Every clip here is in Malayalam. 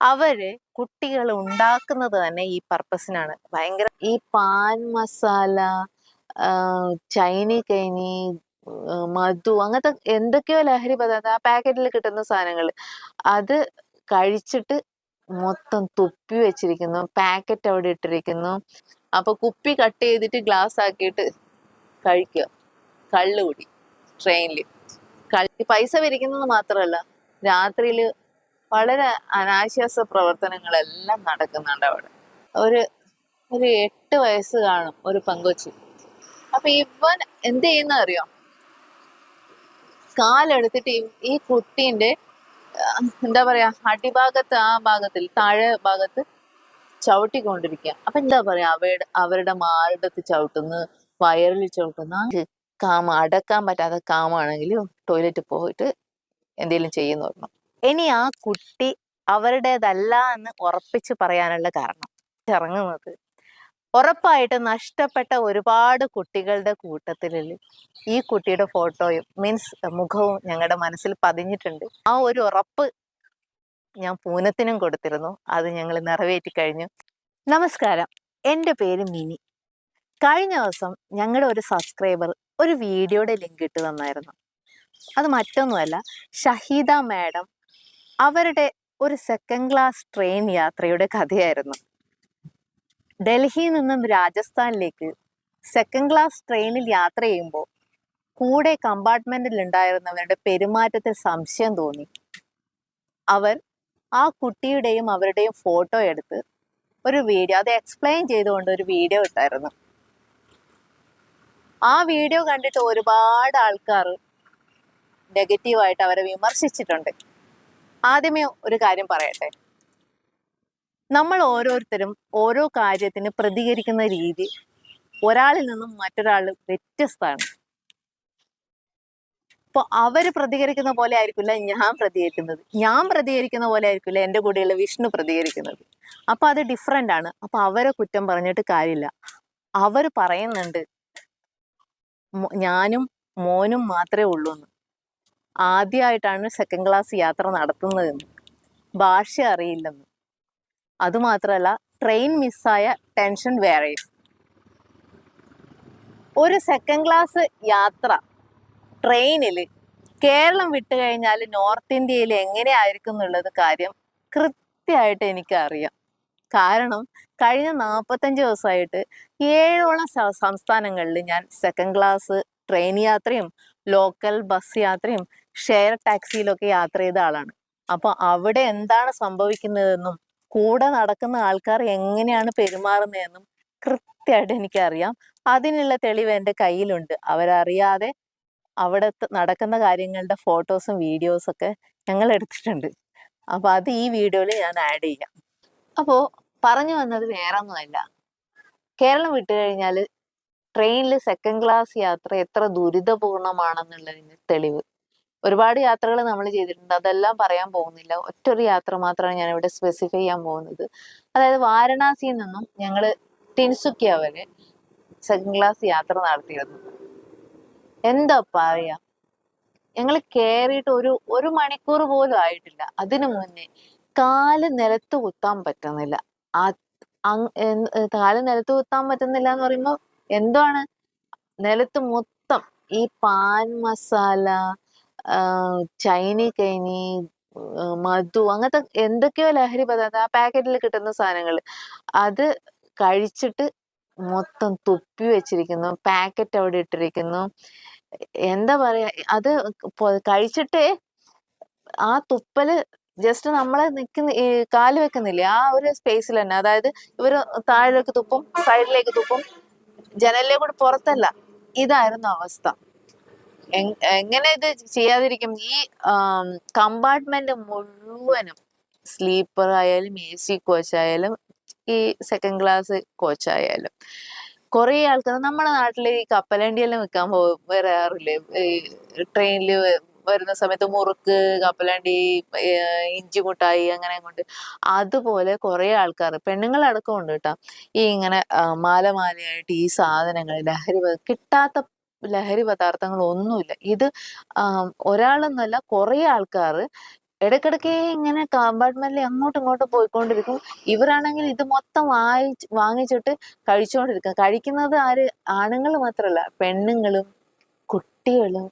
അവർ കുട്ടികൾ ഉണ്ടാക്കുന്നത് തന്നെ ഈ പർപ്പസിനാണ്. ഭയങ്കര ഈ പാൻ മസാല ചൈനി കൈനി മധു അങ്ങനത്തെ എന്തൊക്കെയോ ലഹരി പദാർത്ഥം ആ പാക്കറ്റിൽ കിട്ടുന്ന സാധനങ്ങൾ അത് കഴിച്ചിട്ട് മൊത്തം തുപ്പി വെച്ചിരിക്കുന്നു. പാക്കറ്റ് അവിടെ ഇട്ടിരിക്കുന്നു. അപ്പൊ കുപ്പി കട്ട് ചെയ്തിട്ട് ഗ്ലാസ് ആക്കിയിട്ട് കഴിക്കുക. കള്ളുകൂടി ട്രെയിനിൽ കളി പൈസ പിരിക്കുന്നത് മാത്രമല്ല രാത്രിയിൽ വളരെ അനാശ്വാസ പ്രവർത്തനങ്ങളെല്ലാം നടക്കുന്നുണ്ട് അവിടെ. ഒരു ഒരു എട്ട് വയസ്സ് കാണും ഒരു പെങ്കൊച്ച്. അപ്പൊ ഇവൻ എന്ത് ചെയ്യുന്ന അറിയോ കാലെടുത്തിട്ട് ഈ- കുട്ടീന്റെ എന്താ പറയാ അടിഭാഗത്ത് ആ ഭാഗത്തിൽ താഴെ ഭാഗത്ത് ചവിട്ടിക്കൊണ്ടിരിക്കുക അപ്പൊ എന്താ പറയാ അവയുടെ അവരുടെ മാറിടത്ത് ചവിട്ടുന്നു വയറിൽ ചവിട്ടുന്ന. കാമ അടക്കാൻ പറ്റാത്ത കാമാണെങ്കിൽ ടോയ്ലറ്റ് പോയിട്ട് എന്തെങ്കിലും ചെയ്യുന്നു. പറഞ്ഞു ഇനി ആ കുട്ടി അവരുടേതല്ല എന്ന് ഉറപ്പിച്ച് പറയാനുള്ള കാരണം ഇറങ്ങുന്നത്. ഉറപ്പായിട്ട് നഷ്ടപ്പെട്ട ഒരുപാട് കുട്ടികളുടെ കൂട്ടത്തിൽ ഈ കുട്ടിയുടെ ഫോട്ടോയും മീൻസ് മുഖവും ഞങ്ങളുടെ മനസ്സിൽ പതിഞ്ഞിട്ടുണ്ട്. ആ ഒരു ഉറപ്പ് ഞാൻ പൂനത്തിനും കൊടുത്തിരുന്നു. അത് ഞങ്ങൾ നിറവേറ്റി കഴിഞ്ഞു. നമസ്കാരം. എന്റെ പേര് മിനി. കഴിഞ്ഞ ദിവസം ഞങ്ങളുടെ ഒരു സബ്സ്ക്രൈബർ ഒരു വീഡിയോയുടെ ലിങ്ക് ഇട്ട് തന്നായിരുന്നു. അത് മറ്റൊന്നുമല്ല ഷഹീദ മാഡം അവരുടെ ഒരു സെക്കൻഡ് ക്ലാസ് ട്രെയിൻ യാത്രയുടെ കഥയായിരുന്നു. ഡൽഹിയിൽ നിന്നും രാജസ്ഥാനിലേക്ക് സെക്കൻഡ് ക്ലാസ് ട്രെയിനിൽ യാത്ര ചെയ്യുമ്പോൾ കൂടെ കമ്പാർട്ട്മെന്റിൽ ഉണ്ടായിരുന്നവരുടെ പെരുമാറ്റത്തിൽ സംശയം തോന്നി. അവർ ആ കുട്ടിയുടെയും അവരുടെയും ഫോട്ടോ എടുത്ത് ഒരു വീഡിയോ അത് എക്സ്പ്ലെയിൻ ചെയ്തുകൊണ്ട് ഒരു വീഡിയോ ഇട്ടായിരുന്നു. ആ വീഡിയോ കണ്ടിട്ട് ഒരുപാട് ആൾക്കാർ നെഗറ്റീവായിട്ട് അവരെ വിമർശിച്ചിട്ടുണ്ട്. ആദ്യമേ ഒരു കാര്യം പറയട്ടെ. നമ്മൾ ഓരോരുത്തരും ഓരോ കാര്യത്തിന് പ്രതികരിക്കുന്ന രീതി ഒരാളിൽ നിന്നും മറ്റൊരാൾ വ്യത്യസ്തമാണ്. ഇപ്പൊ അവർ പ്രതികരിക്കുന്ന പോലെ ആയിരിക്കില്ല ഞാൻ പ്രതികരിക്കുന്നത്. ഞാൻ പ്രതികരിക്കുന്ന പോലെ ആയിരിക്കില്ല എന്റെ കൂടെയുള്ള വിഷ്ണു പ്രതികരിക്കുന്നത്. അപ്പൊ അത് ഡിഫറെന്റ് ആണ്. അപ്പൊ അവരെ കുറ്റം പറഞ്ഞിട്ട് കാര്യമില്ല. അവർ പറയുന്നുണ്ട് ഞാനും മോനും മാത്രമേ ഉള്ളൂ എന്ന് ആദ്യമായിട്ടാണ് സെക്കൻഡ് ക്ലാസ് യാത്ര നടത്തുന്നതെന്ന്. ഭാഷ അറിയില്ലെന്ന്. അതുമാത്രമല്ല ട്രെയിൻ മിസ്സായ ടെൻഷൻ വേറെയും ഒരു സെക്കൻഡ് ക്ലാസ് യാത്ര ട്രെയിനിൽ കേരളം വിട്ടു കഴിഞ്ഞാൽ നോർത്ത് ഇന്ത്യയിൽ എങ്ങനെയായിരിക്കും എന്നുള്ളത് കാര്യം കൃത്യമായിട്ട് എനിക്കറിയാം. കാരണം കഴിഞ്ഞ നാൽപ്പത്തഞ്ച് ദിവസമായിട്ട് ഏഴോളം സംസ്ഥാനങ്ങളിൽ ഞാൻ സെക്കൻഡ് ക്ലാസ് ട്രെയിൻ യാത്രയും ലോക്കൽ ബസ് യാത്രയും ഷെയർ ടാക്സിയിലൊക്കെ യാത്ര ചെയ്ത ആളാണ്. അപ്പൊ അവിടെ എന്താണ് സംഭവിക്കുന്നതെന്നും കൂടെ നടക്കുന്ന ആൾക്കാർ എങ്ങനെയാണ് പെരുമാറുന്നതെന്നും കൃത്യമായിട്ട് എനിക്കറിയാം. അതിനുള്ള തെളിവ് എന്റെ കയ്യിലുണ്ട്. അവരറിയാതെ അവിടെ നടക്കുന്ന കാര്യങ്ങളുടെ ഫോട്ടോസും വീഡിയോസും ഒക്കെ ഞങ്ങൾ എടുത്തിട്ടുണ്ട്. അപ്പൊ അത് ഈ വീഡിയോയിൽ ഞാൻ ആഡ് ചെയ്യാം. അപ്പോ പറഞ്ഞു വന്നത് വേറെ ഒന്നുമല്ല കേരളം വിട്ടു കഴിഞ്ഞാൽ ട്രെയിനിൽ സെക്കൻഡ് ക്ലാസ് യാത്ര എത്ര ദുരിതപൂർണമാണെന്നുള്ളതിന് തെളിവ്. ഒരുപാട് യാത്രകൾ നമ്മൾ ചെയ്തിട്ടുണ്ട്. അതെല്ലാം പറയാൻ പോകുന്നില്ല. ഒറ്റൊരു യാത്ര മാത്രമാണ് ഞാൻ ഇവിടെ സ്പെസിഫൈ ചെയ്യാൻ പോകുന്നത്. അതായത് വാരണാസിയിൽ നിന്നും ഞങ്ങൾ ടിൻസുക്കിയ വരെ സെക്കൻഡ് ക്ലാസ് യാത്ര നടത്തിയിരുന്നു. എന്താ പറയാ? ഞങ്ങൾ കയറിയിട്ട് ഒരു ഒരു മണിക്കൂർ പോലും ആയിട്ടില്ല. അതിനു മുന്നേ കാൽ നിലത്ത് കുത്താൻ പറ്റുന്നില്ല. ആ കാൽ നിലത്ത് കുത്താൻ പറ്റുന്നില്ല എന്ന് പറയുമ്പോ എന്താണ്? നിലത്ത് മൊത്തം ഈ പാൻ മസാല ചൈനി കൈനി മധു അങ്ങനത്തെ എന്തൊക്കെയോ ലഹരി പദാർത്ഥം ആ പാക്കറ്റിൽ കിട്ടുന്ന സാധനങ്ങൾ. അത് കഴിച്ചിട്ട് മൊത്തം തുപ്പി വെച്ചിരിക്കുന്നു. പാക്കറ്റ് അവിടെ ഇട്ടിരിക്കുന്നു. എന്താ പറയാ അത് കഴിച്ചിട്ടേ ആ തുപ്പൽ ജസ്റ്റ് നമ്മളെ നിൽക്കുന്ന കാൽ വെക്കുന്നില്ലേ ആ ഒരു സ്പേസിൽ തന്നെ. അതായത് ഇവർ താഴേക്ക് തുപ്പും സൈഡിലേക്ക് തുപ്പും ജനലിലെ പുറത്തല്ല. ഇതായിരുന്നു അവസ്ഥ. എങ്ങനെ ഇത് ചെയ്യാതിരിക്കും? ഈ കമ്പാർട്ട്മെന്റ് മുഴുവനും സ്ലീപ്പർ ആയാലും എ സി കോച്ച് ആയാലും ഈ സെക്കൻഡ് ക്ലാസ് കോച്ച് ആയാലും കുറെ ആൾക്കാർ നമ്മുടെ നാട്ടിൽ ഈ കപ്പലണ്ടിയെല്ലാം വിൽക്കാൻ പോ വരാറില്ലേ? ഈ ട്രെയിനിൽ വരുന്ന സമയത്ത് മുറുക്ക് കപ്പലണ്ടി ഇഞ്ചി മുട്ടായി അങ്ങനെ കൊണ്ട്. അതുപോലെ കുറെ ആൾക്കാർ പെണ്ണുങ്ങളടക്കം ഉണ്ട് കേട്ടോ. ഈ ഇങ്ങനെ മാലമാലയായിട്ട് മാല മാലയായിട്ട് ഈ സാധനങ്ങൾ ലഹരി കിട്ടാത്ത ലഹരി പദാർത്ഥങ്ങൾ ഒന്നുമില്ല. ഇത് ഒരാളെന്നല്ല കുറെ ആൾക്കാർ ഇടയ്ക്കിടയ്ക്ക് ഇങ്ങനെ കമ്പാർട്ട്മെന്റിൽ അങ്ങോട്ടും ഇങ്ങോട്ടും പോയിക്കൊണ്ടിരിക്കും. ഇവരാണെങ്കിൽ ഇത് മൊത്തം വായി വാങ്ങിച്ചിട്ട് കഴിച്ചുകൊണ്ടിരിക്കും കഴിക്കുന്നത് ആര്? ആണുങ്ങൾ മാത്രമല്ല പെണ്ണുങ്ങളും കുട്ടികളും.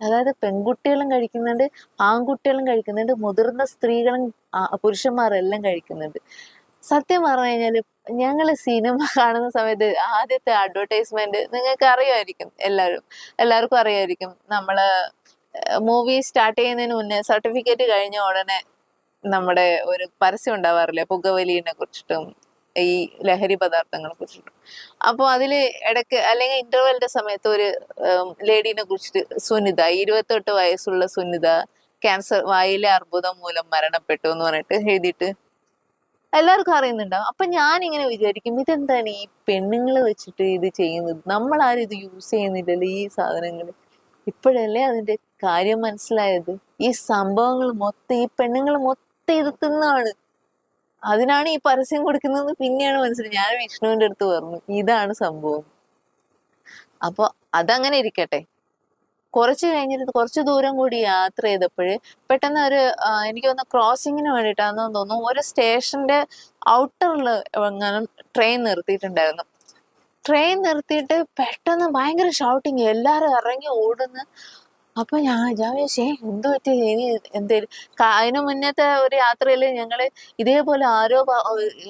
അതായത് പെൺകുട്ടികളും കഴിക്കുന്നുണ്ട് ആൺകുട്ടികളും കഴിക്കുന്നുണ്ട് മുതിർന്ന സ്ത്രീകളും പുരുഷന്മാരെല്ലാം കഴിക്കുന്നുണ്ട്. സത്യം പറഞ്ഞു കഴിഞ്ഞാൽ ഞങ്ങൾ സിനിമ കാണുന്ന സമയത്ത് ആദ്യത്തെ അഡ്വർടൈസ്മെന്റ് നിങ്ങൾക്ക് അറിയുമായിരിക്കും എല്ലാവരും എല്ലാവർക്കും അറിയായിരിക്കും. നമ്മൾ മൂവി സ്റ്റാർട്ട് ചെയ്യുന്നതിന് മുന്നേ സർട്ടിഫിക്കറ്റ് കഴിഞ്ഞ ഉടനെ നമ്മുടെ ഒരു പരസ്യം ഉണ്ടാവാറില്ലേ? പുകവലിനെ കുറിച്ചിട്ടും ഈ ലഹരി പദാർത്ഥങ്ങളെ കുറിച്ചിട്ടും. അപ്പോൾ അതിൽ ഇടയ്ക്ക് അല്ലെങ്കിൽ ഇന്റർവെലിന്റെ സമയത്ത് ഒരു ലേഡീനെ കുറിച്ചിട്ട് സുനിത ഇരുപത്തെട്ട് വയസ്സുള്ള സുനിത ക്യാൻസർ വായിലെ അർബുദം മൂലം മരണപ്പെട്ടു എന്ന് പറഞ്ഞിട്ട് എഴുതിയിട്ട് എല്ലാവർക്കും അറിയുന്നുണ്ടാവും. അപ്പൊ ഞാൻ ഇങ്ങനെ വിചാരിക്കും ഇതെന്താണ് ഈ പെണ്ണുങ്ങൾ വെച്ചിട്ട് ഇത് ചെയ്യുന്നത്? നമ്മൾ ആരും ഇത് യൂസ് ചെയ്യുന്നില്ലല്ലോ ഈ സാധനങ്ങൾ ഇപ്പോഴല്ലേ അതിന്റെ കാര്യം മനസ്സിലായത്. ഈ സംഭവങ്ങൾ മൊത്തം ഈ പെണ്ണുങ്ങൾ മൊത്തം ഇത് തിന്നാണ്. അതിനാണ് ഈ പരസ്യം കൊടുക്കുന്നത് പിന്നെയാണ് മനസ്സിലായത്. ഞാൻ വിഷ്ണുവിന്റെ അടുത്ത് പറഞ്ഞു ഇതാണ് സംഭവം. അപ്പൊ അതങ്ങനെ ഇരിക്കട്ടെ. കുറച്ച് കഴിഞ്ഞിട്ട് കുറച്ച് ദൂരം കൂടി യാത്ര ചെയ്തപ്പോഴ് പെട്ടെന്ന് ഒരു എനിക്ക് തോന്നുന്നു ക്രോസിങ്ങിന് വേണ്ടിയിട്ടാണെന്ന് തോന്നുന്നു ഒരു സ്റ്റേഷന്റെ ഔട്ടറിൽ എങ്ങാനും ട്രെയിൻ നിർത്തിയിട്ടുണ്ടായിരുന്നു. ട്രെയിൻ നിർത്തിയിട്ട് പെട്ടെന്ന് ഭയങ്കര ഷൗട്ടിങ് എല്ലാരും ഇറങ്ങി ഓടുന്നു. അപ്പൊ ഞാൻ ജാവേശേ എന്ത് പറ്റി? ഇനി എന്തേലും അതിനു മുന്നത്തെ ഒരു യാത്രയിൽ ഞങ്ങൾ ഇതേപോലെ ആരോ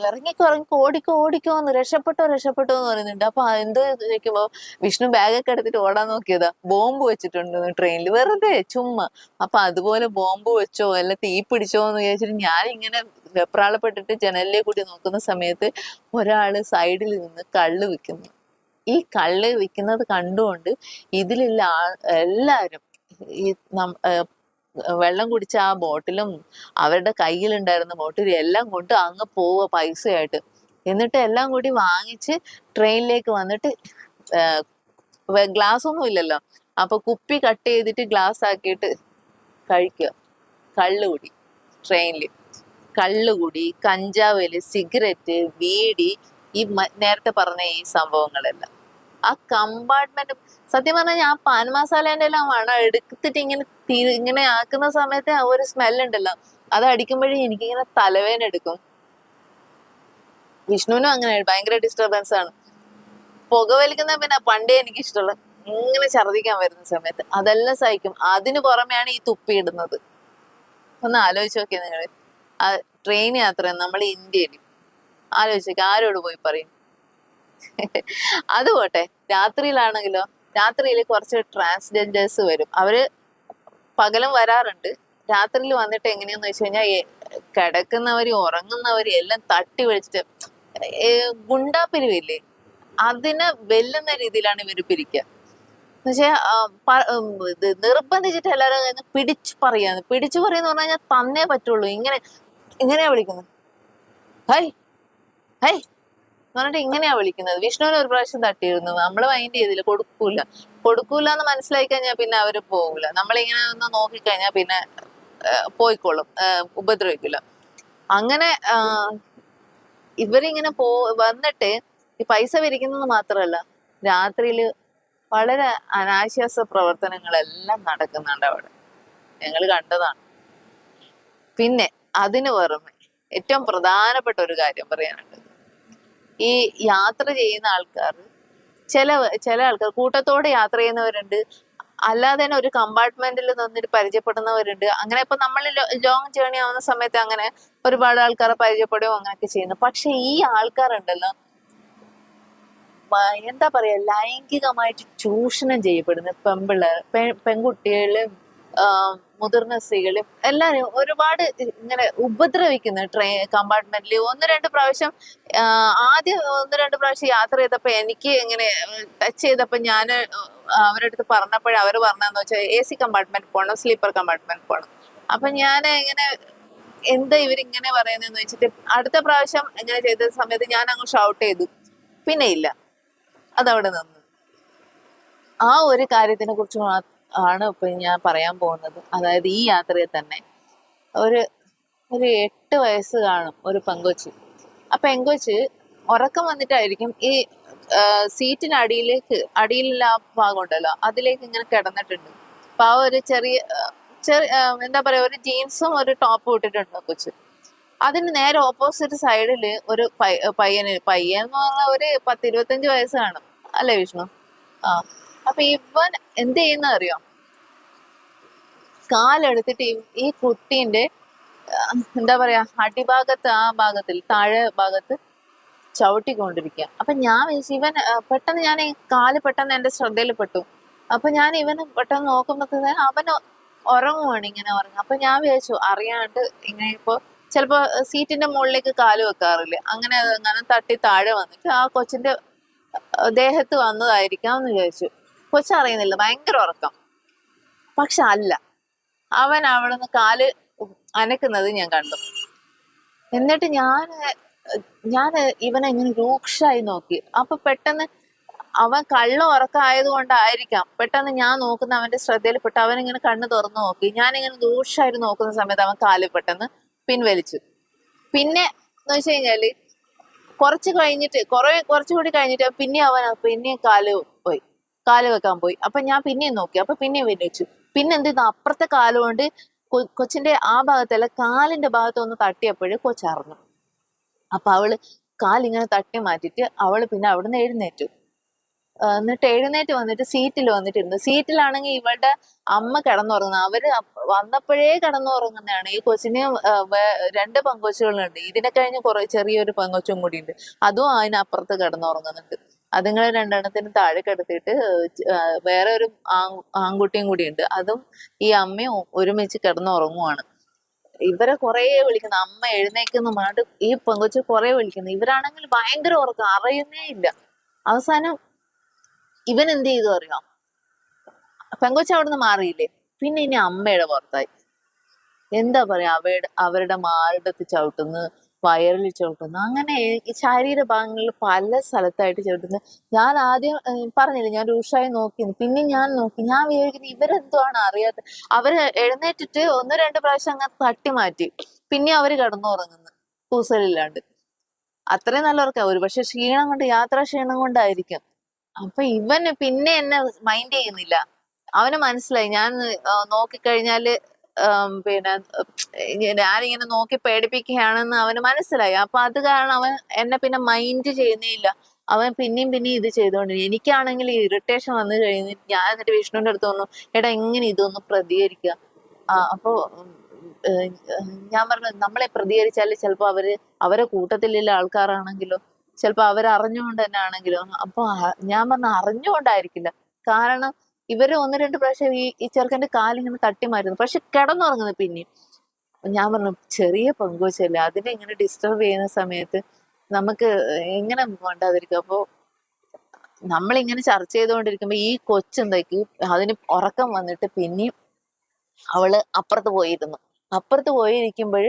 ഇറങ്ങിക്കോ ഇറങ്ങിക്കോ ഓടിക്കോ ഓടിക്കോ എന്ന് രക്ഷപ്പെട്ടോ രക്ഷപ്പെട്ടോ എന്ന് പറയുന്നുണ്ട്. അപ്പൊ എന്തോ ചോദിക്കുമ്പോ വിഷ്ണു ബാഗൊക്കെ എടുത്തിട്ട് ഓടാൻ നോക്കിയതാ. ബോംബ് വെച്ചിട്ടുണ്ട് ട്രെയിനിൽ വെറുതെ ചുമ്മാ. അപ്പൊ അതുപോലെ ബോംബ് വെച്ചോ അല്ല തീ പിടിച്ചോ എന്ന് വിചാരിച്ചിട്ട് ഞാൻ ഇങ്ങനെ വെപ്രാളപ്പെട്ടിട്ട് ജനലിലെ കൂടി നോക്കുന്ന സമയത്ത് ഒരാൾ സൈഡിൽ നിന്ന് കള്ള് വിൽക്കുന്നു ഈ കള്ള് വിൽക്കുന്നത് കണ്ടുകൊണ്ട് ഇതിലുള്ള എല്ലാരും ഈ വെള്ളം കുടിച്ച ആ ബോട്ടിലും അവരുടെ കയ്യിലുണ്ടായിരുന്ന ബോട്ടിലും എല്ലാം കൊണ്ട് അങ്ങ് പോവുക പൈസയായിട്ട്. എന്നിട്ട് എല്ലാം കൂടി വാങ്ങിച്ച് ട്രെയിനിലേക്ക് വന്നിട്ട് ഗ്ലാസ് ഒന്നും ഇല്ലല്ലോ. അപ്പൊ കുപ്പി കട്ട് ചെയ്തിട്ട് ഗ്ലാസ് ആക്കിയിട്ട് കഴിക്കുക കള്ളുകൂടി ട്രെയിനിൽ കള്ളുകൂടി കഞ്ചാവൽ സിഗരറ്റ് വീടി ഈ നേരത്തെ പറഞ്ഞ ഈ സംഭവങ്ങളെല്ലാം. ആ കമ്പാർട്ട്മെന്റ്. സത്യം പറഞ്ഞാൽ ഞാൻ പാൻ മസാലേന്റെ എല്ലാം മണം എടുത്തിട്ട് ഇങ്ങനെ ഇങ്ങനെ ആക്കുന്ന സമയത്ത് ആ ഒരു സ്മെൽ ഉണ്ടല്ലോ. അത് അടിക്കുമ്പോഴേ എനിക്കിങ്ങനെ തലവേദന എടുക്കും. വിഷ്ണുവിനും അങ്ങനെ ഭയങ്കര ഡിസ്റ്റർബൻസ് ആണ്. പുക വലിക്കുന്ന പിന്നെ പണ്ടേ എനിക്ക് ഇഷ്ടമുള്ള ഇങ്ങനെ ഛർദിക്കാൻ വരുന്ന സമയത്ത് അതെല്ലാം സഹിക്കും. അതിന് പുറമെയാണ് ഈ തുപ്പി ഇടുന്നത്. ഒന്ന് ആലോചിച്ച് നോക്കിയേ നിങ്ങൾ. ആ ട്രെയിൻ യാത്ര നമ്മൾ ഇന്ത്യയിൽ ആലോചിച്ചേക്ക് ആരോട് പോയി പറയും? അത് പോട്ടെ. രാത്രിയിലാണെങ്കിലോ രാത്രിയിൽ കുറച്ച് ട്രാൻസ്ജെൻഡേഴ്സ് വരും. അവർ പകലും വരാറുണ്ട്. രാത്രിയിൽ വന്നിട്ട് എങ്ങനെയാന്ന് വെച്ച് കഴിഞ്ഞാൽ കിടക്കുന്നവര് ഉറങ്ങുന്നവര് എല്ലാം തട്ടി വിളിച്ചിട്ട് ഗുണ്ടാപ്പിരിവില്ലേ? അതിനെ വെല്ലുന്ന രീതിയിലാണ് ഇവർ പിരിക്കുക പക്ഷേ ഇത് നിർബന്ധിച്ചിട്ട് എല്ലാവരും പിടിച്ചു പറയാന്ന് പിടിച്ചു പറയുന്ന പറഞ്ഞു കഴിഞ്ഞാൽ തന്നേ പറ്റുള്ളൂ. ഇങ്ങനെ ഇങ്ങനെയാ വിളിക്കുന്നത്. ഹൈ ഹൈ പറഞ്ഞിട്ട് ഇങ്ങനെയാ വിളിക്കുന്നത്. വിഷ്ണുവിനെ ഒരു പ്രാവശ്യം തട്ടിയിരുന്നു. നമ്മൾ മൈൻഡ് ചെയ്തില്ല. കൊടുക്കൂല. കൊടുക്കൂല എന്ന് മനസ്സിലാക്കി കഴിഞ്ഞാൽ പിന്നെ അവർ പോകൂല. നമ്മളിങ്ങനെ ഒന്ന് നോക്കിക്കഴിഞ്ഞാൽ പിന്നെ പോയിക്കോളും. ഉപദ്രവിക്കില്ല അങ്ങനെ ഇവരിങ്ങനെ പോ വന്നിട്ട് ഈ പൈസ പിരിക്കുന്നത് മാത്രമല്ല രാത്രിയിൽ വളരെ അനാശ്വാസ പ്രവർത്തനങ്ങളെല്ലാം നടക്കുന്നുണ്ട് അവിടെ. ഞങ്ങൾ കണ്ടതാണ്. പിന്നെ അതിന് പുറമെ ഏറ്റവും പ്രധാനപ്പെട്ട ഒരു കാര്യം പറയാനുണ്ട് ഈ യാത്ര ചെയ്യുന്ന ആൾക്കാർ ചില ചില ആൾക്കാർ കൂട്ടത്തോടെ യാത്ര ചെയ്യുന്നവരുണ്ട്. അല്ലാതെ തന്നെ ഒരു കമ്പാർട്ട്മെന്റിൽ നിന്നിട്ട് പരിചയപ്പെടുന്നവരുണ്ട്. അങ്ങനെ ഇപ്പൊ നമ്മൾ ലോങ് ജേർണി ആവുന്ന സമയത്ത് അങ്ങനെ ഒരുപാട് ആൾക്കാരെ പരിചയപ്പെടുകയോ അങ്ങനെയൊക്കെ ചെയ്യുന്നു. പക്ഷെ ഈ ആൾക്കാരുണ്ടല്ലോ എന്താ പറയാ ലൈംഗികമായിട്ട് ചൂഷണം ചെയ്യപ്പെടുന്ന പെൺപിള്ളേർ പെൺകുട്ടികളും മുതിർന്ന സ്ത്രീകളും എല്ലാരും ഒരുപാട് ഇങ്ങനെ ഉപദ്രവിക്കുന്നു. ട്രെയിൻ കമ്പാർട്ട്മെന്റിൽ ഒന്ന് രണ്ട് പ്രാവശ്യം ആദ്യം ഒന്ന് രണ്ട് പ്രാവശ്യം യാത്ര ചെയ്തപ്പോ എനിക്ക് ഇങ്ങനെ ടച്ച് ചെയ്തപ്പോ ഞാൻ അവരുടെ അടുത്ത് പറഞ്ഞപ്പോഴേ അവർ പറഞ്ഞതെന്ന് വെച്ചാൽ എ സി കമ്പാർട്ട്മെന്റ് പോകണം സ്ലീപ്പർ കമ്പാർട്ട്മെന്റ് പോകണം അപ്പൊ ഞാൻ ഇങ്ങനെ എന്താ ഇവരിങ്ങനെ പറയുന്നതെന്ന് വെച്ചിട്ട് അടുത്ത പ്രാവശ്യം ഇങ്ങനെ ചെയ്ത സമയത്ത് ഞാൻ അങ്ങ് ഷൗട്ട് ചെയ്തു. പിന്നെ ഇല്ല. അതവിടെ നിന്നു. ആ ഒരു കാര്യത്തിനെ കുറിച്ച് മാ- ആണ് ഇപ്പൊ ഞാൻ പറയാൻ പോകുന്നത്. അതായത് ഈ യാത്രയിൽ തന്നെ ഒരു ഒരു എട്ട് വയസ്സ് കാണും ഒരു പെങ്കൊച്ച്. ആ പെങ്കൊച്ച് ഉറക്കം വന്നിട്ടായിരിക്കും ഈ സീറ്റിന് അടിയിലേക്ക് അടിയിലുള്ള ആ ഭാഗം ഉണ്ടല്ലോ അതിലേക്ക് ഇങ്ങനെ കിടന്നിട്ടുണ്ട്. അപ്പൊ ആ ഒരു ചെറിയ ചെറിയ എന്താ പറയാ ഒരു ജീൻസും ഒരു ടോപ്പും ഇട്ടിട്ടുണ്ട് കൊച്ച്. അതിന് നേരെ ഓപ്പോസിറ്റ് സൈഡിൽ ഒരു പയ്യന് പയ്യൻ എന്ന് പറഞ്ഞ ഒരു പത്തിരുപത്തഞ്ച് വയസ്സ് കാണും. അല്ലേ വിഷ്ണു? ആ. അപ്പൊ ഇവൻ എന്ത് ചെയ്യുന്ന അറിയോ? കാലെടുത്തിട്ട് ഈ- കുട്ടീന്റെ എന്താ പറയാ അടിഭാഗത്ത് ആ ഭാഗത്തിൽ താഴെ ഭാഗത്ത് ചവിട്ടിക്കൊണ്ടിരിക്കുക അപ്പൊ ഞാൻ വിചാരിച്ചു ഇവൻ പെട്ടെന്ന് ഞാൻ കാൽ പെട്ടെന്ന് എന്റെ ശ്രദ്ധയിൽ പെട്ടു. അപ്പൊ ഞാൻ ഇവന് പെട്ടെന്ന് നോക്കുമ്പോ അവൻ ഉറങ്ങുവാണ് ഇങ്ങനെ ഉറങ്ങുക. അപ്പൊ ഞാൻ വിചാരിച്ചു അറിയാണ്ട് ഇങ്ങനെ ഇപ്പൊ ചിലപ്പോ സീറ്റിന്റെ മുകളിലേക്ക് കാൽ വെക്കാറില്ല? അങ്ങനെ അങ്ങനെ തട്ടി താഴെ വന്നിട്ട് ആ കൊച്ചിന്റെ ദേഹത്ത് വന്നതായിരിക്കാം എന്ന് വിചാരിച്ചു. കൊച്ചറിയുന്നില്ല ഭയങ്കര ഉറക്കം. പക്ഷെ അല്ല അവൻ അവിടെ നിന്ന് കാൽ അനക്കുന്നത് ഞാൻ കണ്ടു. എന്നിട്ട് ഞാൻ ഞാൻ ഇവനെ ഇങ്ങനെ രൂക്ഷമായി നോക്കി. അപ്പൊ പെട്ടെന്ന് അവൻ കള്ള ഉറക്കമായത് കൊണ്ടായിരിക്കാം. പെട്ടെന്ന് ഞാൻ നോക്കുന്ന അവന്റെ ശ്രദ്ധയിൽപ്പെട്ട് അവൻ ഇങ്ങനെ കണ്ണ് തുറന്നു നോക്കി. ഞാൻ ഇങ്ങനെ രൂക്ഷമായിട്ട് നോക്കുന്ന സമയത്ത് അവൻ കാൽ പെട്ടെന്ന് പിൻവലിച്ചു. പിന്നെ എന്ന് വെച്ച് കഴിഞ്ഞാൽ കുറച്ച് കഴിഞ്ഞിട്ട് കുറെ കുറച്ചുകൂടി കഴിഞ്ഞിട്ട് പിന്നെ അവൻ പിന്നെ കാൽ കാൽ വെക്കാൻ പോയി. അപ്പൊ ഞാൻ പിന്നെയും നോക്കി. അപ്പൊ പിന്നെയും പിൻവലിച്ചു പിന്നെ എന്ത് ചെയ്തു? അപ്പുറത്തെ കാൽ കൊണ്ട് കൊച്ചിന്റെ ആ ഭാഗത്തല്ല കാലിന്റെ ഭാഗത്ത് ഒന്ന് തട്ടിയപ്പോഴ് കൊച്ചറിഞ്ഞു. അപ്പൊ അവൾ കാലിങ്ങനെ തട്ടി മാറ്റിട്ട് അവൾ പിന്നെ അവിടുന്ന് എഴുന്നേറ്റു. എന്നിട്ട് എഴുന്നേറ്റ് വന്നിട്ട് സീറ്റിൽ വന്നിട്ടിരുന്നു സീറ്റിലാണെങ്കിൽ ഇവളുടെ അമ്മ കിടന്നുറങ്ങുന്നത് അവർ വന്നപ്പോഴേ കിടന്നുറങ്ങുന്നതാണ്. ഈ കൊച്ചിന് രണ്ട് പങ്കൊച്ചുകളുണ്ട്. ഇതിനെ കഴിഞ്ഞ് കുറെ ചെറിയൊരു പങ്കൊച്ചും കൂടി ഉണ്ട് അതും അതിനപ്പുറത്ത് കിടന്നുറങ്ങുന്നുണ്ട്. അതുങ്ങളെ രണ്ടെണ്ണത്തിന് താഴെ കിടത്തിയിട്ട് വേറെ ഒരു ആൺകുട്ടിയും കൂടി ഉണ്ട്. അതും ഈ അമ്മയും ഒരുമിച്ച് കിടന്നുറങ്ങുവാണ്. ഇവരെ കുറേ വിളിക്കുന്നു. അമ്മ എഴുന്നേക്കുന്ന പറഞ്ഞിട്ട് ഈ പെങ്കൊച്ച് കുറേ വിളിക്കുന്നു. ഇവരാണെങ്കിൽ ഭയങ്കര ഉറക്കം അറിയുന്നേ ഇല്ല. അവസാനം ഇവൻ എന്ത് ചെയ്തു അറിയാം? പെങ്കൊച്ച് അവിടുന്ന് മാറിയില്ലേ? പിന്നെ ഇനി അമ്മയുടെ പുറത്തായി. എന്താ പറയാ? അവയുടെ അവരുടെ മാറിടത്ത് ചവിട്ടുന്നു. വയറിൽ ചവിട്ടുന്നു അങ്ങനെ ഈ ശാരീര ഭാഗങ്ങളിൽ പല സ്ഥലത്തായിട്ട് ചവിട്ടുന്നു ഞാൻ ആദ്യം പറഞ്ഞില്ല ഞാൻ രൂക്ഷമായി നോക്കി പിന്നെ ഞാൻ നോക്കി. ഞാൻ വിചാരിക്കുന്നത് ഇവരെന്തുവാണ് അറിയാത്ത? അവർ എഴുന്നേറ്റിട്ട് ഒന്ന് രണ്ട് പ്രാവശ്യം അങ്ങ് തട്ടി മാറ്റി. പിന്നെ അവർ കിടന്നുറങ്ങുന്നു കൂസലില്ലാണ്ട്. അത്രയും നല്ലവർക്കാ. ഒരു പക്ഷെ ക്ഷീണം കൊണ്ട് യാത്രാ ക്ഷീണം കൊണ്ടായിരിക്കും. അപ്പൊ ഇവന് പിന്നെ എന്നെ മൈൻഡ് ചെയ്യുന്നില്ല. അവന് മനസ്സിലായി. ഞാൻ നോക്കിക്കഴിഞ്ഞാൽ പിന്നെ ഞാനിങ്ങനെ നോക്കി പേടിപ്പിക്കുകയാണെന്ന് അവന് മനസ്സിലായി. അപ്പൊ അത് കാരണം അവൻ എന്നെ പിന്നെ മൈൻഡ് ചെയ്യുന്നേ ഇല്ല അവൻ പിന്നെയും പിന്നെയും ഇത് ചെയ്തുകൊണ്ടിരിക്കും എനിക്കാണെങ്കിൽ ഇറിറ്റേഷൻ വന്നു കഴിഞ്ഞ് ഞാൻ എന്നിട്ട് വിഷ്ണുവിന്റെ അടുത്ത് വന്നു എടാ എങ്ങനെ ഇതൊന്ന് പ്രതികരിക്കുക ആ അപ്പൊ ഞാൻ പറഞ്ഞു നമ്മളെ പ്രതികരിച്ചാൽ ചിലപ്പോ അവർ അവരെ കൂട്ടത്തിലുള്ള ആൾക്കാരാണെങ്കിലോ ചിലപ്പോ അവരറിഞ്ഞുകൊണ്ട് തന്നെ ആണെങ്കിലോ അപ്പൊ ഞാൻ പറഞ്ഞു അറിഞ്ഞുകൊണ്ടായിരിക്കില്ല. കാരണം ഇവർ ഒന്ന് രണ്ട് പ്രാവശ്യം ഈ ഈ ചെറുക്കന്റെ കാലിങ്ങനെ തട്ടി മാറ്റുന്നു പക്ഷെ കിടന്നുറങ്ങുന്നത് പിന്നെയും. ഞാൻ പറഞ്ഞു ചെറിയ പങ്കുവച്ചല്ലേ അതിനെ ഇങ്ങനെ ഡിസ്റ്റർബ് ചെയ്യുന്ന സമയത്ത് നമുക്ക് എങ്ങനെ വേണ്ടാതിരിക്കും അപ്പോ നമ്മളിങ്ങനെ ചർച്ച ചെയ്തുകൊണ്ടിരിക്കുമ്പോൾ ഈ കൊച്ചെന്താക്കി അതിന് ഉറക്കം വന്നിട്ട് പിന്നെയും അവൾ അപ്പുറത്ത് പോയിരുന്നു. അപ്പുറത്ത് പോയിരിക്കുമ്പോൾ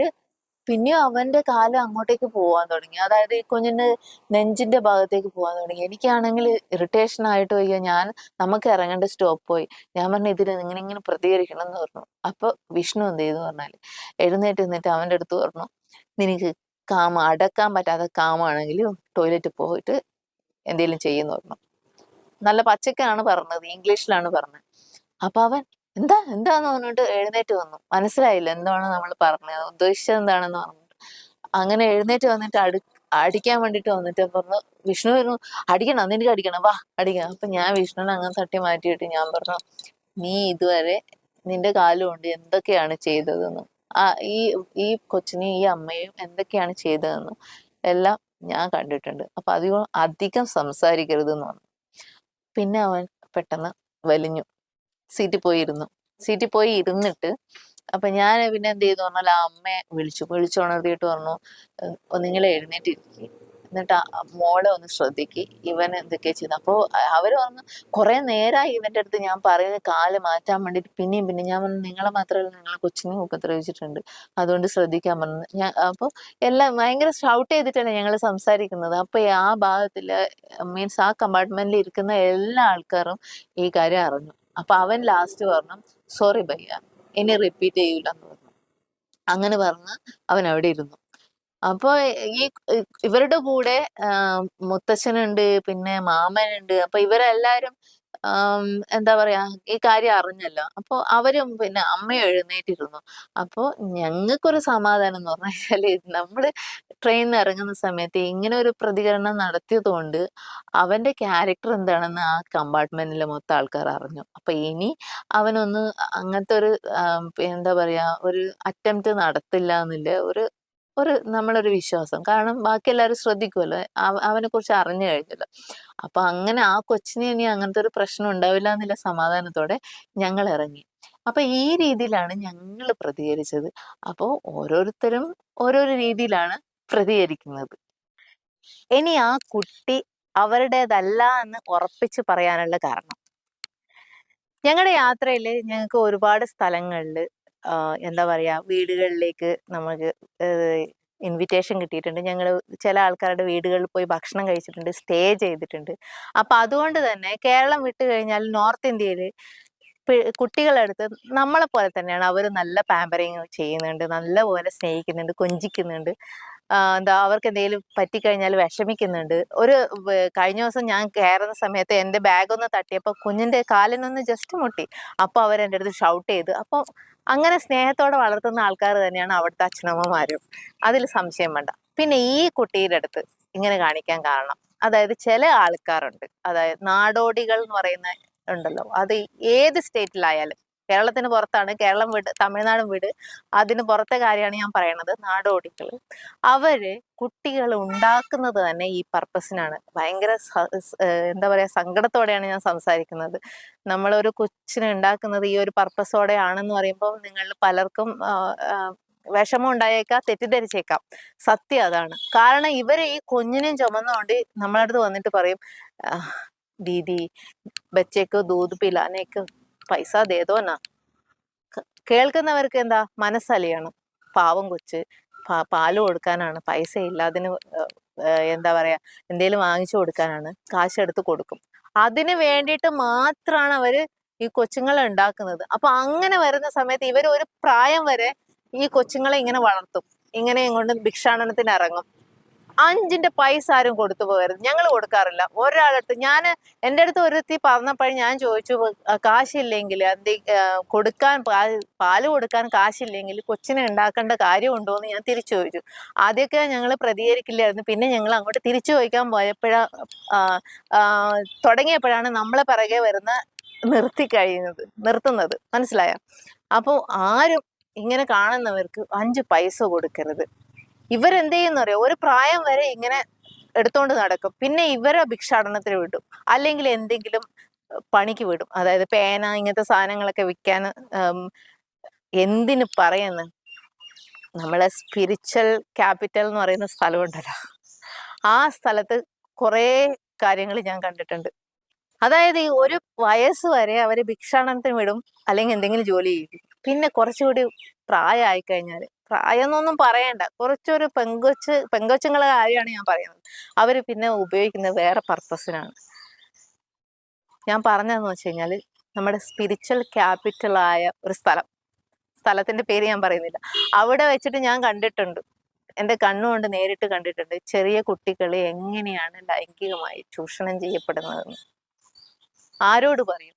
പിന്നെയും അവന്റെ കാലം അങ്ങോട്ടേക്ക് പോവാൻ തുടങ്ങി. അതായത് ഈ കുഞ്ഞിന്റെ നെഞ്ചിന്റെ ഭാഗത്തേക്ക് പോവാൻ തുടങ്ങി. എനിക്കാണെങ്കിൽ ഇറിറ്റേഷൻ ആയിട്ട് വയ്യ. ഞാൻ നമുക്ക് ഇറങ്ങേണ്ട സ്റ്റോപ്പ് പോയി. ഞാൻ പറഞ്ഞു ഇതിന് ഇങ്ങനെ ഇങ്ങനെ പ്രതികരിക്കണം എന്ന് പറഞ്ഞു. അപ്പൊ വിഷ്ണു എന്ത് ചെയ്തു പറഞ്ഞാൽ എഴുന്നേറ്റ് നിന്നിട്ട് അവന്റെ അടുത്ത് പറഞ്ഞു നിനക്ക് കാമ അടക്കാൻ പറ്റാത്ത കാമാണെങ്കിലും ടോയ്ലറ്റ് പോയിട്ട് എന്തെങ്കിലും ചെയ്യുന്നു പറഞ്ഞു. നല്ല പച്ചക്കാണ് പറഞ്ഞത് ഇംഗ്ലീഷിലാണ് പറഞ്ഞത്. അപ്പൊ അവൻ എന്താ എന്താന്ന് പറഞ്ഞിട്ട് എഴുന്നേറ്റ് വന്നു. മനസ്സിലായില്ല എന്താണ് നമ്മൾ പറഞ്ഞത്? ഉദ്ദേശിച്ചത് എന്താണെന്ന് പറഞ്ഞിട്ട്. അങ്ങനെ എഴുന്നേറ്റ് വന്നിട്ട് അടു അടിക്കാൻ വേണ്ടിട്ട് വന്നിട്ട് പറഞ്ഞു വിഷ്ണു പറഞ്ഞു അടിക്കണം നിനക്ക് അടിക്കണം. വാ അടിക്കണം അപ്പൊ ഞാൻ വിഷ്ണുവിനെ അങ്ങനെ തട്ടി മാറ്റിയിട്ട് ഞാൻ പറഞ്ഞു നീ ഇതുവരെ നിന്റെ കാലം കൊണ്ട് എന്തൊക്കെയാണ് ചെയ്തതെന്ന് ആ ഈ ഈ കൊച്ചിനെയും ഈ അമ്മയും എന്തൊക്കെയാണ് ചെയ്തതെന്ന് എല്ലാം ഞാൻ കണ്ടിട്ടുണ്ട്. അപ്പൊ അധികം അധികം സംസാരിക്കരുതെന്ന് പറഞ്ഞു. പിന്നെ അവൻ പെട്ടെന്ന് വലിഞ്ഞു. സീറ്റിൽ പോയി ഇരുന്നു സീറ്റിൽ പോയി ഇരുന്നിട്ട് അപ്പൊ ഞാൻ പിന്നെ എന്ത് ചെയ്തു? പറഞ്ഞാൽ ആ അമ്മയെ വിളിച്ചു. വിളിച്ചുണർത്തിയിട്ട് പറഞ്ഞു നിങ്ങൾ എഴുന്നേറ്റിരിക്കും. എന്നിട്ട് മോളെ ഒന്ന് ശ്രദ്ധിക്ക്. ഇവൻ എന്തൊക്കെയാ ചെയ്തു അപ്പോ അവർ പറഞ്ഞു കുറെ നേരമായി ഇവന്റെ അടുത്ത് ഞാൻ പറയുന്ന കാൽ മാറ്റാൻ വേണ്ടിട്ട് പിന്നെയും പിന്നെ ഞാൻ പറഞ്ഞു നിങ്ങളെ മാത്രമല്ല നിങ്ങളെ കൊച്ചിനെ ഉപദ്രവിച്ചിട്ടുണ്ട്. അതുകൊണ്ട് ശ്രദ്ധിക്കാൻ പറഞ്ഞു. ഞാൻ അപ്പോൾ എല്ലാം ഭയങ്കര ഷൗട്ട് ചെയ്തിട്ടാണ് ഞങ്ങൾ സംസാരിക്കുന്നത്. അപ്പൊ ആ ഭാഗത്തിൽ മീൻസ് ആ കമ്പാർട്ട്മെന്റിൽ ഇരിക്കുന്ന എല്ലാ ആൾക്കാരും ഈ കാര്യം അറിഞ്ഞു. അപ്പൊ അവൻ ലാസ്റ്റ് പറഞ്ഞു സോറി ഭയ്യ ഇനി റിപ്പീറ്റ് ചെയ്യൂല എന്ന് പറഞ്ഞു. അങ്ങനെ പറഞ്ഞ് അവൻ അവിടെ ഇരുന്നു. അപ്പൊ ഈ ഇവരുടെ കൂടെ മുത്തച്ഛനുണ്ട് പിന്നെ മാമനുണ്ട്. അപ്പൊ ഇവരെല്ലാരും എന്താ പറയാ ഈ കാര്യം അറിഞ്ഞല്ലോ. അപ്പൊ അവരും പിന്നെ അമ്മയും എഴുന്നേറ്റിരുന്നു. അപ്പൊ ഞങ്ങൾക്കൊരു സമാധാനം എന്ന് പറഞ്ഞാൽ നമ്മൾ ട്രെയിനിൽ ഇറങ്ങുന്ന സമയത്ത് ഇങ്ങനെ ഒരു പ്രതികരണം നടത്തിയത് കൊണ്ട് അവന്റെ ക്യാരക്ടർ എന്താണെന്ന് ആ കമ്പാർട്ട്മെന്റിലെ മൊത്തം ആൾക്കാർ അറിഞ്ഞു. അപ്പൊ ഇനി അവനൊന്ന് അങ്ങനത്തെ ഒരു എന്താ പറയാ ഒരു അറ്റംപ്റ്റ് നടത്തില്ല എന്നില്ല ഒരു ഒരു നമ്മളൊരു വിശ്വാസം. കാരണം ബാക്കി എല്ലാവരും ശ്രദ്ധിക്കുമല്ലോ അവനെ കുറിച്ച് അറിഞ്ഞു കഴിഞ്ഞല്ലോ. അപ്പൊ അങ്ങനെ ആ കൊച്ചിനെ ഇനി അങ്ങനത്തെ ഒരു പ്രശ്നം ഉണ്ടാവില്ല എന്നുള്ള സമാധാനത്തോടെ ഞങ്ങൾ ഇറങ്ങി അപ്പൊ ഈ രീതിയിലാണ് ഞങ്ങൾ പ്രതികരിച്ചത്. അപ്പോൾ ഓരോരുത്തരും ഓരോരോ രീതിയിലാണ് പ്രതികരിക്കുന്നത്. ഇനി ആ കുട്ടി അവരുടേതല്ല എന്ന് ഉറപ്പിച്ച് പറയാനുള്ള കാരണം. ഞങ്ങളുടെ യാത്രയിൽ ഞങ്ങൾക്ക് ഒരുപാട് സ്ഥലങ്ങളിൽ എന്താ പറയാ വീടുകളിലേക്ക് നമുക്ക് ഇൻവിറ്റേഷൻ കിട്ടിയിട്ടുണ്ട്. ഞങ്ങൾ ചില ആൾക്കാരുടെ വീടുകളിൽ പോയി ഭക്ഷണം കഴിച്ചിട്ടുണ്ട് സ്റ്റേ ചെയ്തിട്ടുണ്ട്. അപ്പൊ അതുകൊണ്ട് തന്നെ കേരളം വിട്ടു കഴിഞ്ഞാൽ നോർത്ത് ഇന്ത്യയിൽ കുട്ടികളെടുത്ത് നമ്മളെ പോലെ തന്നെയാണ് അവർ നല്ല പാമ്പറിങ് ചെയ്യുന്നുണ്ട് നല്ലപോലെ സ്നേഹിക്കുന്നുണ്ട് കൊഞ്ചിക്കുന്നുണ്ട്. എന്താ അവർക്ക് എന്തെങ്കിലും പറ്റിക്കഴിഞ്ഞാൽ വിഷമിക്കുന്നുണ്ട്. ഒരു കഴിഞ്ഞ ദിവസം ഞാൻ കയറുന്ന സമയത്ത് എന്റെ ബാഗ് ഒന്ന് തട്ടിയപ്പോൾ കുഞ്ഞിന്റെ കാലിനൊന്ന് ജസ്റ്റ് മുട്ടി. അപ്പോൾ അവരെന്റെ അടുത്ത് ഷൗട്ട് ചെയ്ത്. അപ്പോൾ അങ്ങനെ സ്നേഹത്തോടെ വളർത്തുന്ന ആൾക്കാർ തന്നെയാണ് അവിടുത്തെ അച്ഛനമ്മമാരും. അതിൽ സംശയം വേണ്ട. പിന്നെ ഈ കുട്ടിയുടെ അടുത്ത് ഇങ്ങനെ കാണിക്കാൻ കാരണം. അതായത് ചില ആൾക്കാരുണ്ട്. അതായത് നാടോടികൾ എന്ന് പറയുന്ന ഉണ്ടല്ലോ. അത് ഏത് സ്റ്റേറ്റിലായാലും കേരളത്തിന് പുറത്താണ്. കേരളം വിട് തമിഴ്നാടും വിട്. അതിന് പുറത്തെ കാര്യമാണ് ഞാൻ പറയണത്. നാടോടികൾ അവർ കുട്ടികൾ ഉണ്ടാക്കുന്നത് തന്നെ ഈ പർപ്പസിനാണ്. ഭയങ്കര എന്താ പറയാ സങ്കടത്തോടെയാണ് ഞാൻ സംസാരിക്കുന്നത്. നമ്മളൊരു കൊച്ചിനെ ഉണ്ടാക്കുന്നത് ഈ ഒരു പർപ്പസോടെ ആണെന്ന് പറയുമ്പോൾ നിങ്ങൾ പലർക്കും വിഷമം ഉണ്ടായേക്കാം തെറ്റിദ്ധരിച്ചേക്കാം. സത്യം അതാണ്. കാരണം ഇവരെ ഈ കുഞ്ഞിനെയും ചുമന്നുകൊണ്ട് നമ്മളടുത്ത് വന്നിട്ട് പറയും ദീദി ബച്ചേക്ക് ദൂത് പിലാനേക്ക് പൈസ ദേതോ എന്നാ. കേൾക്കുന്നവർക്ക് എന്താ? മനസ്സലിയണം. പാവം കൊച്ച്. പാൽ കൊടുക്കാനാണ്. പൈസ ഇല്ലാതിന് എന്താ പറയാ? എന്തേലും വാങ്ങിച്ചു കൊടുക്കാനാണ്. കാശ് എടുത്ത് കൊടുക്കും. അതിന് വേണ്ടിയിട്ട് മാത്രമാണ് അവർ ഈ കൊച്ചുങ്ങളെ ഉണ്ടാക്കുന്നത്. അപ്പൊ അങ്ങനെ വരുന്ന സമയത്ത് ഇവർ ഒരു പ്രായം വരെ ഈ കൊച്ചുങ്ങളെ ഇങ്ങനെ വളർത്തും. ഇങ്ങനെ ഇങ്ങോട്ട് ഭിക്ഷാടനത്തിന് ഇറങ്ങും. അഞ്ചിന്റെ പൈസ ആരും കൊടുത്തു പോകരുത്. ഞങ്ങൾ കൊടുക്കാറില്ല. ഒരാളടുത്ത് ഞാൻ എന്റെ അടുത്ത് ഒരുത്തി പറഞ്ഞപ്പോഴും ഞാൻ ചോദിച്ചു കാശില്ലെങ്കിൽ എന്ത് കൊടുക്കാൻ പാൽ കൊടുക്കാൻ കാശില്ലെങ്കിൽ കൊച്ചിനെ ഉണ്ടാക്കേണ്ട കാര്യമുണ്ടോ എന്ന് ഞാൻ തിരിച്ചു ചോദിച്ചു. ആദ്യമൊക്കെ ഞങ്ങൾ പ്രതികരിക്കില്ലായിരുന്നു. പിന്നെ ഞങ്ങൾ അങ്ങോട്ട് തിരിച്ചു ചോദിക്കാൻ പോയപ്പോഴാ തുടങ്ങിയപ്പോഴാണ് നമ്മളെ പിറകെ വരുന്ന നിർത്തി കഴിയുന്നത് നിർത്തുന്നത്. മനസ്സിലായ? അപ്പോൾ ആരും ഇങ്ങനെ കാണുന്നവർക്ക് അഞ്ച് പൈസ കൊടുക്കരുത്. ഇവരെന്ത് ചെയ്യുന്ന അറിയോ ഒരു പ്രായം വരെ ഇങ്ങനെ എടുത്തോണ്ട് നടക്കും. പിന്നെ ഇവരെ ഭിക്ഷാടനത്തിന് വിടും. അല്ലെങ്കിൽ എന്തെങ്കിലും പണിക്ക് വിടും. അതായത് പേന ഇങ്ങനത്തെ സാധനങ്ങളൊക്കെ വിൽക്കാൻ എന്തിനു പറയുന്നു? നമ്മളെ സ്പിരിച്വൽ ക്യാപിറ്റൽ എന്ന് പറയുന്ന സ്ഥലമുണ്ടല്ലോ. ആ സ്ഥലത്ത് കുറേ കാര്യങ്ങൾ ഞാൻ കണ്ടിട്ടുണ്ട്. അതായത് ഈ ഒരു വയസ്സ് വരെ അവർ ഭിക്ഷാടനത്തിന് വിടും. അല്ലെങ്കിൽ എന്തെങ്കിലും ജോലി ചെയ്യും. പിന്നെ കുറച്ചുകൂടി പ്രായമായി കഴിഞ്ഞാൽ പ്രായം എന്നൊന്നും പറയണ്ട. കുറച്ചൊരു പെങ്കൊച്ച് പെങ്കൊച്ചുങ്ങളെ കാര്യമാണ് ഞാൻ പറയുന്നത്. അവർ പിന്നെ ഉപയോഗിക്കുന്നത് വേറെ പർപ്പസിനാണ്. ഞാൻ പറഞ്ഞതെന്ന് വെച്ച് കഴിഞ്ഞാൽ നമ്മുടെ സ്പിരിച്വൽ ക്യാപിറ്റലായ ഒരു സ്ഥലം. സ്ഥലത്തിന്റെ പേര് ഞാൻ പറയുന്നില്ല. അവിടെ വെച്ചിട്ട് ഞാൻ കണ്ടിട്ടുണ്ട്. എന്റെ കണ്ണുകൊണ്ട് നേരിട്ട് കണ്ടിട്ടുണ്ട് ചെറിയ കുട്ടികളെ എങ്ങനെയാണ് ലൈംഗികമായി ചൂഷണം ചെയ്യപ്പെടുന്നതെന്ന്. ആരോട് പറയും?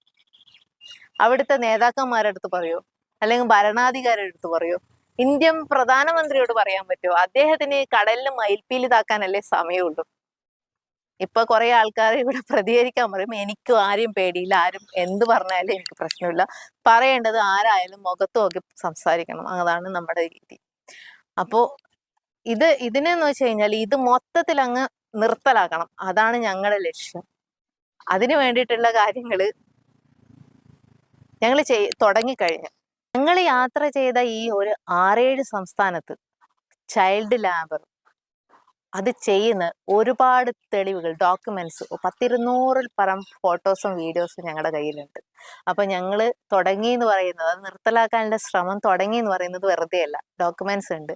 അവിടുത്തെ നേതാക്കന്മാരടുത്ത് പറയോ? അല്ലെങ്കിൽ ഭരണാധികാരിയുടെ അടുത്ത് പറയോ? ഇന്ത്യൻ പ്രധാനമന്ത്രിയോട് പറയാൻ പറ്റുമോ? അദ്ദേഹത്തിന് കടലിന് മയിൽപ്പീൽ താക്കാനല്ലേ സമയമുള്ളൂ. ഇപ്പൊ കുറെ ആൾക്കാർ ഇവിടെ പ്രതികരിക്കാൻ പറയും. എനിക്കും ആരെയും പേടിയില്ല. ആരും എന്ത് പറഞ്ഞാലും എനിക്ക് പ്രശ്നമില്ല. പറയേണ്ടത് ആരായാലും മുഖത്ത് നോക്കി സംസാരിക്കണം. അതാണ് നമ്മുടെ രീതി. അപ്പോ ഇത് ഇതിനെന്ന് വെച്ച് കഴിഞ്ഞാൽ ഇത് മൊത്തത്തിൽ അങ്ങ് നിർത്തലാക്കണം. അതാണ് ഞങ്ങളുടെ ലക്ഷ്യം. അതിനു വേണ്ടിയിട്ടുള്ള കാര്യങ്ങൾ ഞങ്ങൾ ചെയ് തുടങ്ങിക്കഴിഞ്ഞു. ഞങ്ങൾ യാത്ര ചെയ്ത ഈ ഒരു ആറേഴ് സംസ്ഥാനത്ത് ചൈൽഡ് ലാബർ അത് ചെയ്യുന്ന ഒരുപാട് തെളിവുകൾ ഡോക്യുമെന്റ്സ് പത്തിരുന്നൂറിൽ പരം ഫോട്ടോസും വീഡിയോസും ഞങ്ങളുടെ കയ്യിലുണ്ട്. അപ്പൊ ഞങ്ങൾ തുടങ്ങി എന്ന് പറയുന്നത് അത് നിർത്തലാക്കാനുള്ള ശ്രമം തുടങ്ങി എന്ന് പറയുന്നത് വെറുതെ അല്ല ഡോക്യുമെന്റ്സ് ഉണ്ട്.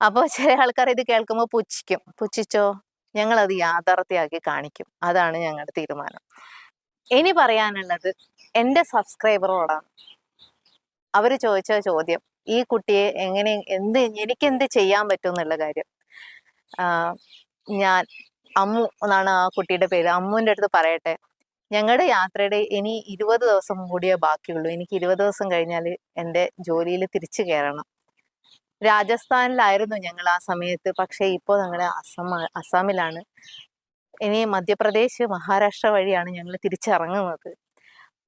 അപ്പോൾ ചില ആൾക്കാർ ഇത് കേൾക്കുമ്പോൾ പുച്ഛിക്കും പുച്ഛിച്ചോ? ഞങ്ങൾ അത് യാഥാർത്ഥ്യമാക്കി കാണിക്കും. അതാണ് ഞങ്ങളുടെ തീരുമാനം. ഇനി പറയാനുള്ളത് എന്റെ സബ്സ്ക്രൈബറോടാണ് അവർ ചോദിച്ച ചോദ്യം ഈ കുട്ടിയെ എങ്ങനെ എന്ത് എനിക്ക് എന്ത് ചെയ്യാൻ പറ്റും എന്നുള്ള കാര്യം ഞാൻ അമ്മു എന്നാണ് ആ കുട്ടിയുടെ പേര്. അമ്മുവിന്റെ അടുത്ത് പറയട്ടെ ഞങ്ങളുടെ യാത്രയുടെ ഇനി ഇരുപത് ദിവസം കൂടിയേ ബാക്കിയുള്ളൂ. എനിക്ക് ഇരുപത് ദിവസം കഴിഞ്ഞാൽ എന്റെ ജോലിയിൽ തിരിച്ചു കയറണം രാജസ്ഥാനിലായിരുന്നു ഞങ്ങൾ ആ സമയത്ത്. പക്ഷേ ഇപ്പോൾ ഞങ്ങൾ അസം അസാമിലാണ്. ഇനി മധ്യപ്രദേശ് മഹാരാഷ്ട്ര വഴിയാണ് ഞങ്ങൾ തിരിച്ചിറങ്ങുന്നത്.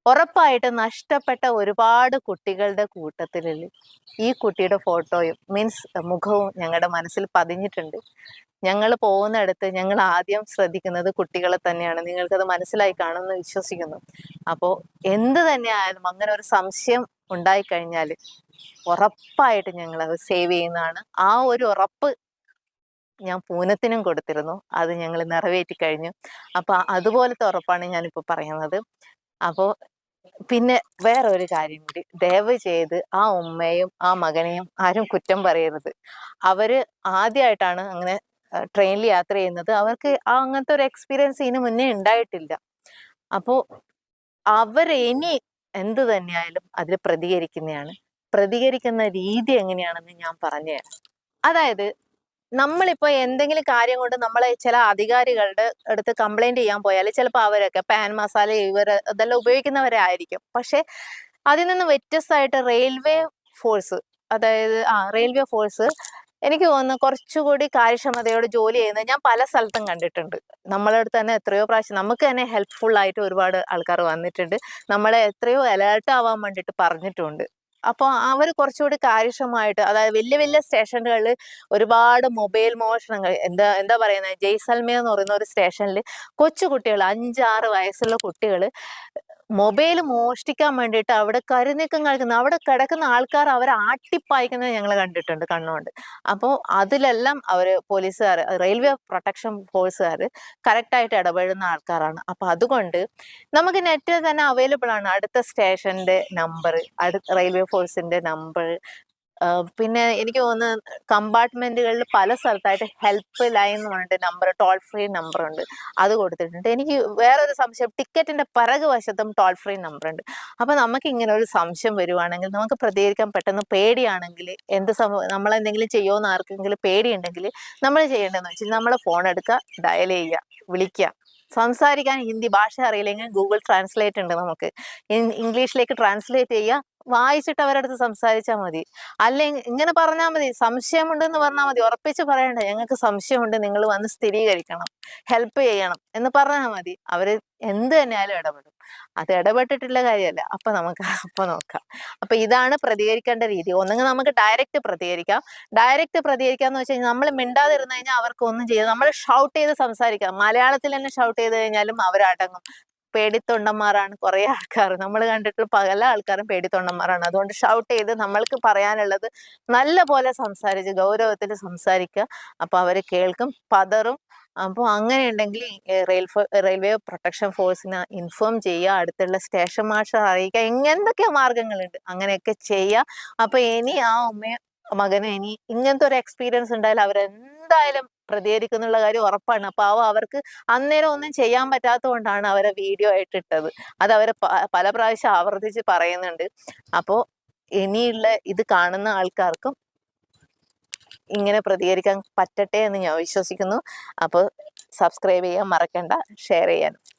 ഉറപ്പായിട്ട് നഷ്ടപ്പെട്ട ഒരുപാട് കുട്ടികളുടെ കൂട്ടത്തിൽ ഈ കുട്ടിയുടെ ഫോട്ടോയും മീൻസ് മുഖവും ഞങ്ങളുടെ മനസ്സിൽ പതിഞ്ഞിട്ടുണ്ട്. ഞങ്ങൾ പോകുന്നിടത്ത് ഞങ്ങൾ ആദ്യം ശ്രദ്ധിക്കുന്നത് കുട്ടികളെ തന്നെയാണ്. നിങ്ങൾക്കത് മനസ്സിലായി കാണുമെന്ന് വിശ്വസിക്കുന്നു. അപ്പോൾ എന്ത് തന്നെയായാലും അങ്ങനെ ഒരു സംശയം ഉണ്ടായിക്കഴിഞ്ഞാൽ ഉറപ്പായിട്ട് ഞങ്ങൾ അത് സേവ് ചെയ്യുന്നതാണ്. ആ ഒരു ഉറപ്പ് ഞാൻ പൂനത്തിനും കൊടുത്തിരുന്നു. അത് ഞങ്ങൾ നിറവേറ്റി കഴിഞ്ഞു അപ്പൊ അതുപോലത്തെ ഉറപ്പാണ് ഞാനിപ്പോൾ പറയുന്നത്. അപ്പോൾ പിന്നെ വേറെ ഒരു കാര്യം കൂടി. ദയവ് ചെയ്ത് ആ ഉമ്മയും ആ മകനെയും ആരും കുറ്റം പറയരുത്. അവർ ആദ്യമായിട്ടാണ് അങ്ങനെ ട്രെയിനിൽ യാത്ര ചെയ്യുന്നത്. അവർക്ക് ആ അങ്ങനത്തെ ഒരു എക്സ്പീരിയൻസ് ഇതിനു മുന്നേ ഉണ്ടായിട്ടില്ല. അപ്പോൾ അവർ ഇനി എന്ത് തന്നെയായാലും അതിൽ പ്രതികരിക്കുന്നതാണ്. പ്രതികരിക്കുന്ന രീതി എങ്ങനെയാണെന്ന് ഞാൻ പറഞ്ഞുതരാം. അതായത് നമ്മളിപ്പോ എന്തെങ്കിലും കാര്യം കൊണ്ട് നമ്മളെ ചില അധികാരികളുടെ അടുത്ത് കംപ്ലൈന്റ് ചെയ്യാൻ പോയാൽ ചിലപ്പോൾ അവരൊക്കെ പാൻ മസാല ഇവർ ഇതെല്ലാം ഉപയോഗിക്കുന്നവരായിരിക്കും. പക്ഷെ അതിൽ നിന്ന് വ്യത്യസ്തമായിട്ട് റെയിൽവേ ഫോഴ്സ് അതായത് ആ റെയിൽവേ ഫോഴ്സ് എനിക്ക് തോന്നുന്നു കുറച്ചുകൂടി കാര്യക്ഷമതയോട് ജോലി ചെയ്യുന്നത് ഞാൻ പല സ്ഥലത്തും കണ്ടിട്ടുണ്ട്. നമ്മളെ അടുത്ത് തന്നെ എത്രയോ പ്രാവശ്യം നമുക്ക് തന്നെ ഹെൽപ്ഫുൾ ആയിട്ട് ഒരുപാട് ആൾക്കാർ വന്നിട്ടുണ്ട്. നമ്മളെ എത്രയോ അലേർട്ട് ആവാൻ വേണ്ടിയിട്ട് പറഞ്ഞിട്ടുണ്ട്. അപ്പോൾ അവർ കുറച്ചുകൂടി കാര്യക്ഷമമായിട്ട് അതായത് വലിയ വലിയ സ്റ്റേഷനുകളിൽ ഒരുപാട് മൊബൈൽ മോഷണങ്ങൾ എന്താ എന്താ പറയുന്നത് ജയ്സൽമേർ എന്ന് പറയുന്ന ഒരു സ്റ്റേഷനിൽ കൊച്ചു കുട്ടികൾ അഞ്ചാറ് വയസ്സുള്ള കുട്ടികൾ മൊബൈൽ മോഷ്ടിക്കാൻ വേണ്ടിയിട്ട് അവിടെ കരുനീക്കം കഴിക്കുന്ന അവിടെ കിടക്കുന്ന ആൾക്കാർ അവരെ ആട്ടിപ്പായിക്കുന്നത് ഞങ്ങൾ കണ്ടിട്ടുണ്ട് കണ്ണുകൊണ്ട്. അപ്പോൾ അതിലെല്ലാം അവർ പോലീസുകാർ റെയിൽവേ പ്രൊട്ടക്ഷൻ ഫോഴ്സുകാർ കറക്റ്റായിട്ട് ഇടപെടുന്ന ആൾക്കാരാണ്. അപ്പോൾ അതുകൊണ്ട് നമുക്ക് നെറ്റിൽ തന്നെ അവൈലബിൾ ആണ് അടുത്ത സ്റ്റേഷന്റെ നമ്പർ അടുത്ത റെയിൽവേ ഫോഴ്സിന്റെ നമ്പർ പിന്നെ എനിക്ക് തോന്നുന്നു കമ്പാർട്ട്മെന്റുകളിൽ പല സ്ഥലത്തായിട്ട് ഹെൽപ്പ് ലൈൻ എന്ന് പറഞ്ഞിട്ട് നമ്പർ ടോൾ ഫ്രീ നമ്പർ ഉണ്ട് അത് കൊടുത്തിട്ടുണ്ട്. എനിക്ക് വേറൊരു സംശയം ടിക്കറ്റിന്റെ പിറകു വശത്തും ടോൾ ഫ്രീ നമ്പർ ഉണ്ട് അപ്പൊ നമുക്ക് ഇങ്ങനെ ഒരു സംശയം വരുവാണെങ്കിൽ നമുക്ക് പ്രതികരിക്കാൻ പെട്ടെന്ന് പേടിയാണെങ്കിൽ എന്ത് സംഭവം നമ്മൾ എന്തെങ്കിലും ചെയ്യുമെന്ന് ആർക്കെങ്കിലും പേടിയുണ്ടെങ്കിൽ നമ്മൾ ചെയ്യേണ്ടതെന്ന് വെച്ചാൽ നമ്മൾ ഫോൺ എടുക്കുക ഡയൽ ചെയ്യുക വിളിക്കുക. സംസാരിക്കാൻ ഹിന്ദി ഭാഷ അറിയില്ലെങ്കിൽ ഗൂഗിൾ ട്രാൻസ്ലേറ്റ് ഉണ്ട് നമുക്ക്. ഇംഗ്ലീഷിലേക്ക് ട്രാൻസ്ലേറ്റ് ചെയ്യുക വായിച്ചിട്ട് അടുത്ത് സംസാരിച്ചാൽ മതി. അല്ലെങ്കിൽ ഇങ്ങനെ പറഞ്ഞാൽ മതി. സംശയമുണ്ടെന്ന് പറഞ്ഞാൽ മതി. ഉറപ്പിച്ച് പറയണ്ട. ഞങ്ങൾക്ക് സംശയമുണ്ട്. നിങ്ങൾ വന്ന് സ്ഥിരീകരിക്കണം. ഹെൽപ്പ് ചെയ്യണം എന്ന് പറഞ്ഞാൽ മതി. അവർ എന്ത് തന്നെയാലും ഇടപെടും. അത് ഇടപെട്ടിട്ടുള്ള കാര്യമല്ല. അപ്പൊ നമുക്ക് അപ്പൊ നോക്കാം. അപ്പൊ ഇതാണ് പ്രതികരിക്കേണ്ട രീതി. ഒന്നെങ്കിൽ നമുക്ക് ഡയറക്റ്റ് പ്രതികരിക്കാം. ഡയറക്റ്റ് പ്രതികരിക്കാന്ന് വെച്ച് കഴിഞ്ഞാൽ നമ്മൾ മിണ്ടാതിരുന്നു കഴിഞ്ഞാൽ അവർക്ക് ഒന്നും ചെയ്യാം നമ്മൾ ഷൗട്ട് ചെയ്ത് സംസാരിക്കാം. മലയാളത്തിൽ തന്നെ ഷൗട്ട് ചെയ്ത് കഴിഞ്ഞാലും അവരടങ്ങും. പേടിത്തൊണ്ടന്മാരാണ് കുറെ ആൾക്കാർ നമ്മൾ കണ്ടിട്ടുള്ള പല ആൾക്കാരും പേടിത്തൊണ്ടന്മാരാണ്. അതുകൊണ്ട് ഷൗട്ട് ചെയ്ത് നമ്മൾക്ക് പറയാനുള്ളത് നല്ല പോലെ സംസാരിച്ച് ഗൗരവത്തിൽ സംസാരിക്കുക. അപ്പൊ അവർ കേൾക്കും പതറും. അപ്പോൾ അങ്ങനെയുണ്ടെങ്കിൽ റെയിൽ റെയിൽവേ പ്രൊട്ടക്ഷൻ ഫോഴ്സിനെ ഇൻഫോം ചെയ്യുക അടുത്തുള്ള സ്റ്റേഷൻ മാസ്റ്റർ അറിയിക്കുക ഇങ്ങനത്തൊക്കെ മാർഗങ്ങളുണ്ട്. അങ്ങനെയൊക്കെ ചെയ്യുക. അപ്പോൾ ഇനി ആ ഉമ്മയും മകനും ഇനി ഇങ്ങനത്തെ ഒരു എക്സ്പീരിയൻസ് ഉണ്ടായാലും അവരെന്തായാലും പ്രതികരിക്കുന്നുള്ള കാര്യം ഉറപ്പാണ്. അവ അവർക്ക് അന്നേരം ഒന്നും ചെയ്യാൻ പറ്റാത്തതുകൊണ്ടാണ് അവരെ വീഡിയോ ആയിട്ട് ഇട്ടത് അത് അവരെ പല പ്രാവശ്യം ആവർത്തിച്ച് പറയുന്നുണ്ട്. അപ്പോൾ ഇനിയുള്ള ഇത് കാണുന്ന ആൾക്കാർക്കും ഇങ്ങനെ പ്രതികരിക്കാൻ പറ്റട്ടെ എന്ന് ഞാൻ വിശ്വസിക്കുന്നു. അപ്പോൾ സബ്സ്ക്രൈബ് ചെയ്യാൻ മറക്കണ്ട. ഷെയർ ചെയ്യാനും.